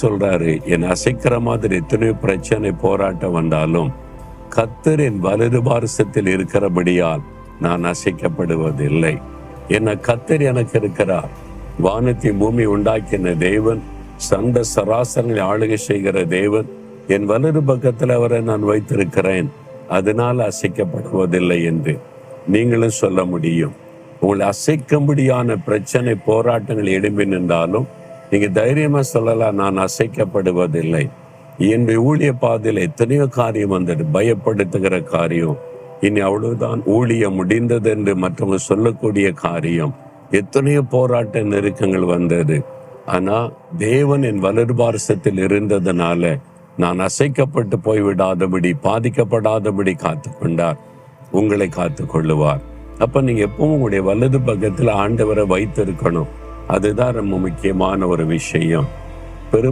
சொல்றாரு? என் அசைக்கிற மாதிரி எத்தனையோ பிரச்சனை போராட்டம் வந்தாலும் கத்தர் என் வலது பாரசத்தில் இருக்கிறபடியால் நான் அசைக்கப்படுவதில்லை. என்ன கத்தர் எனக்கு இருக்கிறார். வானத்தை பூமி உண்டாக்கின தேவன் சந்த சராசரங்களை ஆளுகை செய்கிற தேவன் என் வலது பக்கத்தில் அவரை நான் வைத்திருக்கிறேன். அதனால் அசைக்கப்படுவதில்லை என்று நீங்களும் சொல்ல முடியும். உங்களை அசைக்கும்படியான பிரச்சனை போராட்டங்கள் எழும்பி நின்றாலும் நீங்க தைரியமா சொல்லலாம் நான் அசைக்கப்படுவதில்லை. என்னுடைய ஊழிய பாதையில் எத்தனையோ காரியம் வந்தது. பயப்படுத்துகிற காரியம். இனி அவ்வளவுதான். ஊழியம் முடிந்தது என்று மற்றவங்க சொல்லக்கூடிய காரியம். எத்தனையோ போராட்ட நெருக்கங்கள் வந்தது. ஆனா தேவன் என் வலது பாரசத்தில் இருந்ததுனால நான் அசைக்கப்பட்டு போய்விடாதபடி பாதிக்கப்படாதபடி காத்து கொண்டார். உங்களை காத்து கொள்ளுவார். அப்ப நீங்க எப்பவும் உங்களுடைய வலது பக்கத்துல ஆண்டவரை வைத்திருக்கணும். அதுதான் ரொம்ப முக்கியமான ஒரு விஷயம். பெரும்